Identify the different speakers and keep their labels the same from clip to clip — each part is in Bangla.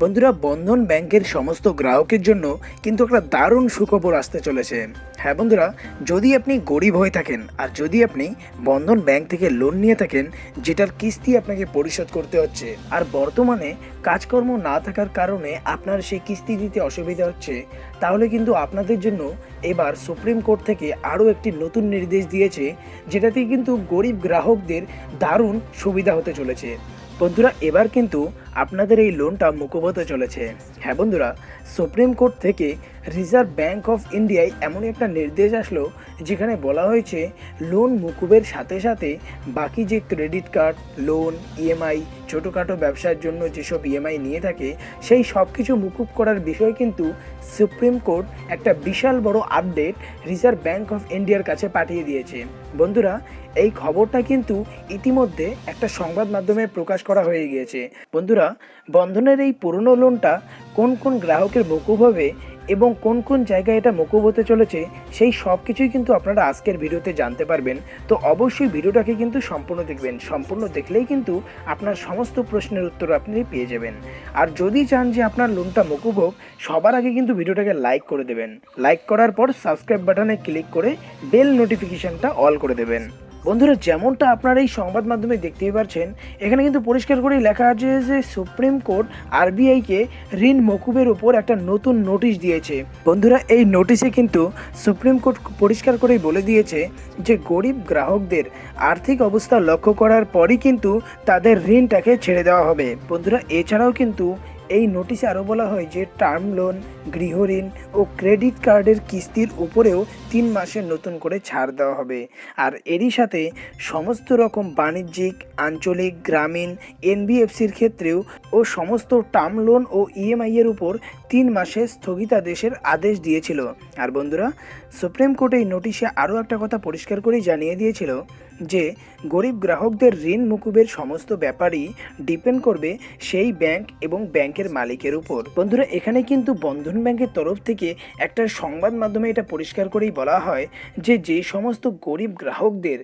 Speaker 1: বন্ধুরা, বন্ধন ব্যাংকের সমস্ত গ্রাহকের জন্য কিন্তু একটা দারুণ সুখবর আসতে চলেছে। হ্যাঁ বন্ধুরা, যদি আপনি গরিব হয়ে থাকেন আর যদি আপনি বন্ধন ব্যাংক থেকে লোন নিয়ে থাকেন, যেটার কিস্তি আপনাকে পরিশোধ করতে হচ্ছে আর বর্তমানে কাজকর্ম না থাকার কারণে আপনার সেই কিস্তি দিতে অসুবিধা হচ্ছে, তাহলে কিন্তু আপনাদের জন্য এবার সুপ্রিম কোর্ট থেকে আরও একটি নতুন নির্দেশ দিয়েছে, যেটাতে কিন্তু গরিব গ্রাহকদের দারুণ সুবিধা হতে চলেছে। বন্ধুরা, এবার কিন্তু আপনাদের এই লোনটা মুকুব হতে চলেছে। হ্যাঁ বন্ধুরা সুপ্রিম কোর্ট থেকে রিজার্ভ ব্যাংক অফ ইন্ডিয়ায় এমনই একটা নির্দেশ আসলো, যেখানে বলা হয়েছে লোন মুকুবের সাথে সাথে বাকি যে ক্রেডিট কার্ড লোন ইএমআই ছোটোখাটো ব্যবসার জন্য যেসব ইএমআই নিয়ে থাকে, সেই সব কিছু মুকুব করার বিষয়ে কিন্তু সুপ্রিম কোর্ট একটা বিশাল বড় আপডেট রিজার্ভ ব্যাংক অফ ইন্ডিয়ার কাছে পাঠিয়ে দিয়েছে। বন্ধুরা, এই খবরটা কিন্তু ইতিমধ্যে একটা সংবাদ মাধ্যমে প্রকাশ করা হয়ে গিয়েছে। বন্ধুরা বন্ধনের এই পুরনো লোনটা কোন কোন গ্রাহকের মকুব হবে এবং কোন কোন জায়গায় এটা মকুব হতে চলেছে, সেই সব কিছুই কিন্তু আপনারা আজকের ভিডিওতে জানতে পারবেন। তো অবশ্যই ভিডিওটাকে কিন্তু সম্পূর্ণ দেখবেন। সম্পূর্ণ দেখলেই কিন্তু আপনার সমস্ত প্রশ্নের উত্তর আপনি পেয়ে যাবেন। আর যদি চান যে আপনার লোনটা মকুব হোক, সবার আগে কিন্তু ভিডিওটাকে লাইক করে দেবেন। লাইক করার পর সাবস্ক্রাইব বাটনে ক্লিক করে বেল নোটিফিকেশনটা অল করে দেবেন। বন্ধুরা, যেমনটা আপনারা এই সংবাদ মাধ্যমে দেখতেই পাচ্ছেন এখানে কিন্তু পরিষ্কার করেই লেখা আছে যে সুপ্রিম কোর্ট আরবিআইকে ঋণ মকুবের উপর একটা নতুন নোটিশ দিয়েছে। বন্ধুরা, এই নোটিশে কিন্তু সুপ্রিম কোর্ট পরিষ্কার করেই বলে দিয়েছে যে, গরিব গ্রাহকদের আর্থিক অবস্থা লক্ষ্য করার পরই কিন্তু তাদের ঋণটাকে ছেড়ে দেওয়া হবে। বন্ধুরা, এছাড়াও কিন্তু এই নোটিশে আরও বলা হয় যে, টার্ম লোন গৃহঋণ ও ক্রেডিট কার্ডের কিস্তির উপরেও তিন মাসের নতুন করে ছাড় দেওয়া হবে। আর এরই সাথে সমস্ত রকম বাণিজ্যিক, আঞ্চলিক, গ্রামীণ এনবিএফসির ক্ষেত্রেও ও সমস্ত টার্ম লোন ও ইএমআই এর উপর তিন মাসে স্থগিতাদেশের আদেশ দিয়েছিল। আর বন্ধুরা, সুপ্রিম কোর্ট এই নোটিশে আরও একটা কথা পরিষ্কার করে জানিয়ে দিয়েছিল যে, গরিব গ্রাহকদের ঋণ মুকুবের সমস্ত ব্যাপারই ডিপেন্ড করবে সেই ব্যাংক এবং ব্যাংকের মালিকের উপর। বন্ধুরা, এখানে কিন্তু বন্ধন ব্যাংকের তরফ থেকে একটা সংবাদ মাধ্যমে এটা পরিষ্কার করেই বলা হয় যে যে সমস্ত গরিব গ্রাহকদের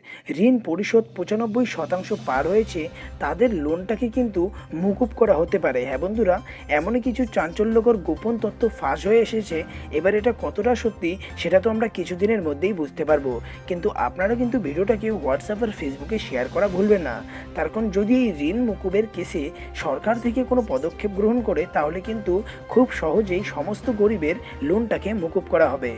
Speaker 1: ঋণ পরিশোধ পঁচানব্বই শতাংশ পার হয়েছে, তাদের লোনটাকে কিন্তু মুকুব করা হতে পারে। হ্যাঁ বন্ধুরা, এমনই কিছু চাঞ্চল্যকর গোপন তথ্য ফাঁস হয়ে এসেছে। এবার এটা কতটা সত্যি, সেটা তো আমরা কিছুদিনের মধ্যেই বুঝতে পারব। কিন্তু আপনারা কিন্তু ভিডিওটাকে হোয়াটসঅ্যাপ আর ফেসবুকে শেয়ার করা ভুলবেন না। তার কারণ যদি এই ঋণ মুকুবের কেসে সরকার থেকে কোনো পদক্ষেপ গ্রহণ করে, তাহলে কিন্তু খুব সহজেই সমস্ত গরিবের লোনটাকে মুকুব করা হবে।